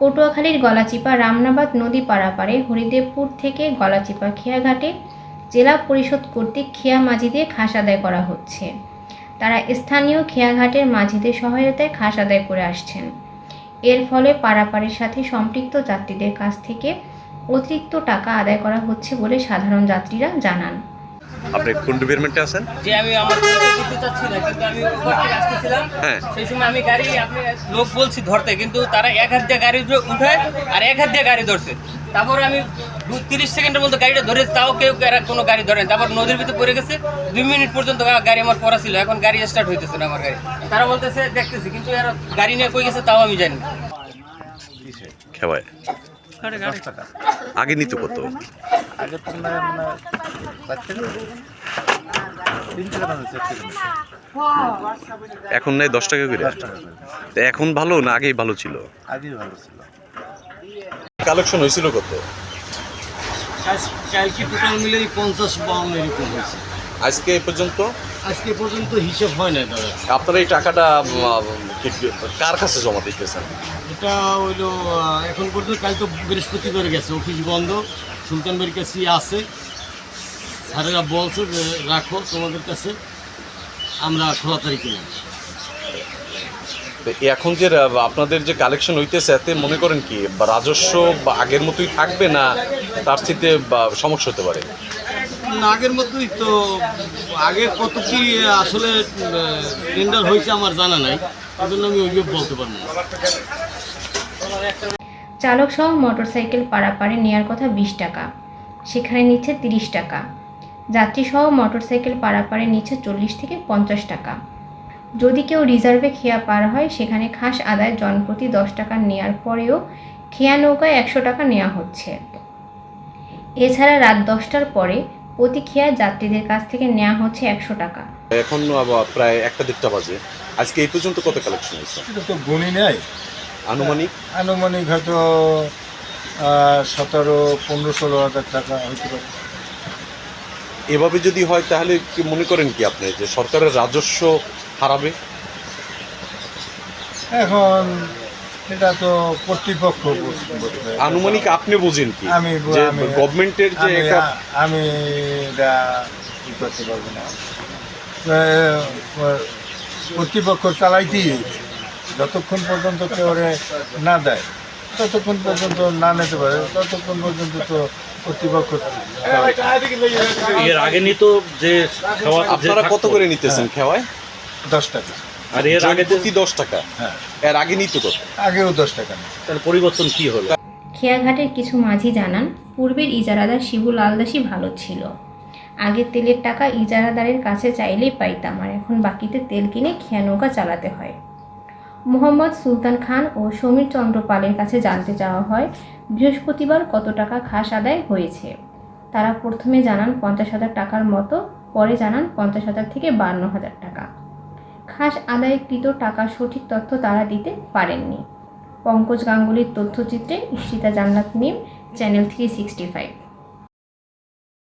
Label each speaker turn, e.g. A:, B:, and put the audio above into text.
A: পটুয়াখালীর গলাচিপা রামনাবাদ নদী পারাপারে হরিদেবপুর থেকে গলাচিপা খেয়াঘাটে জেলা পরিষদ কর্তৃক খেয়া মাঝিদের খাস আদায় করা হচ্ছে। তারা স্থানীয় খেয়াঘাটের মাঝিদের সহায়তায় খাস আদায় করে আসছেন। এর ফলে পারাপারের সাথে সম্পৃক্ত যাত্রীদের কাছ থেকে অতিরিক্ত টাকা আদায় করা হচ্ছে বলে সাধারণ যাত্রীরা জানান।
B: আপনি কোন ডিপার্টমেন্টে আছেন?
C: যে আমি আমার দিতে চাচ্ছি না কিন্তু আমি উপর থেকে আসতেছিলাম।
B: হ্যাঁ।
C: সেই সময় আমি গাড়ি আপনি লোক বলছি ধরতে কিন্তু তারা এক হাত দিয়ে গাড়ি উঠে- উঠায় আর এক হাত দিয়ে গাড়ি ধরছে। তারপরে আমি দু- তিরিশ সেকেন্ডের মধ্যে গাড়িটা ধরে তাও কেউ কোনো গাড়ি ধরে তারপর নদীর ভিতরে পড়ে গেছে। দুই মিনিট পর্যন্ত গাড়ি আমার পড়া ছিল এখন গাড়ি স্টার্ট হইতেছে না আমার গাড়ি। তারা বলতেছে দেখতেছি কিন্তু গাড়ি নিয়ে কই গেছে তাও আমি জানি।
B: খেওয়ায় আগে নিত কত
D: আগে তো মানে মানে
B: এখন নেই দশ টাকা করে।
D: দশ টাকা করে।
B: তো এখন ভালো না আগেই ভালো ছিল?
D: আগেই ভালো ছিল।
B: কালেকশন হয়েছিল কত?
E: কালকে টোটাল মিলে পঞ্চাশ বাউন্ন এরকম হয়েছে।
B: আজকে এ পর্যন্ত?
E: আজকে পর্যন্ত হিসাব হয় না দাদা।
B: আপনারা এই টাকাটা কার কাছে জমা দিতেছেন?
E: এটা হইল এখন পর্যন্ত কাল তো বৃহস্পতিবার গেছে অফিস বন্ধ সুলতানবাড়ির কাছে আছে। স্যারেরা বলছে যে রাখো তোমাদের কাছে আমরা খোলা তারিখে নেব।
B: এখন যে আপনাদের যে কালেকশন হইতেছে এতে মনে করেন কি বা রাজস্ব আগের মতোই থাকবে না তার সাথে সমস্যা হতে পারে?
E: আগের মতোই তো আগে কত কি আসলে টেন্ডার হয়েছে আমার জানা নাই। এই জন্য আমি ওইভাবে বলতে পারব না।
A: চালক সহ মোটরসাইকেল পারাপারে নেওয়ার কথা বিশ টাকা, সেখানে নিচ্ছে তিরিশ টাকা। যাত্রী সহ মোটরসাইকেল পারাপারে নিচ্ছে চল্লিশ থেকে পঞ্চাশ টাকা। যদি কেউ রিজার্ভে খেয়া পার হয়, সেখানে খাস আদায় জনপ্রতি দশ টাকা নেওয়ার পরেও খেয়া নৌকায় একশো টাকা নেওয়া হচ্ছে। এছাড়া রাত দশটার পরে প্রতি খেয়া যাত্রীদের কাছ থেকে নেওয়া হচ্ছে একশো টাকা।
B: এখন আবার প্রায় একটা দেড়টা বাজে। আজকে এই পর্যন্ত কত কালেকশন হয়েছে?
F: এটা তো গুণই নেই।
B: আনুমানিক?
F: আনুমানিক হয়তো সতেরো পনেরো ষোলো হাজার টাকা হতে পারে।
B: এভাবে যদি হয় তাহলে কি মনে করেন কি আপনি যে সরকারের রাজস্ব হারাবে?
F: এখন এটা তো কর্তৃপক্ষ।
B: আনুমানিক আপনি বুঝেন কি?
F: আমি
B: গভর্নমেন্টের যে
F: আমি- এটা ই করতে পারব না। কর্তৃপক্ষ চালাইতেই। যতক্ষণ পর্যন্ত কেউ ওরে না দেয় ততক্ষণ পর্যন্ত না নিতে পারে ততক্ষণ পর্যন্ত তো কর্তৃপক্ষ
G: এর আগে নিত যে
B: আপনারা কত করে নিতেছেন খেওয়ায়?
F: দশ টাকা।
G: আর এর আগে
B: প্রতি দশ টাকা।
F: হ্যাঁ।
B: এর আগে নিত কত
F: আগেও দশ টাকা
G: তার পরিবর্তন কি হলো?
A: খেয়াঘাটের কিছু মাঝি জানান পূর্বের ইজারাদার শিবুল আলদাসই ভালো ছিল। আগে তেলের টাকা ইজারাদারের কাছে চাইলেই পাইতাম আর এখন বাকিতে তেল কিনে খেয়া নৌকা চালাতে হয়। মোহাম্মদ সুলতান খান ও সমীর চন্দ্র পালের কাছে জানতে চাওয়া হয় বৃহস্পতিবার কত টাকা খাস আদায় হয়েছে? তারা প্রথমে জানান পঞ্চাশ হাজার টাকার মতো পরে জানান পঞ্চাশ হাজার থেকে বান্ন হাজার টাকা। খাস আদায়কৃত টাকার সঠিক তথ্য তারা দিতে পারেননি। Pankaj গাঙ্গুলির তথ্যচিত্রে Ishita Jannat Mim, channel three sixty five.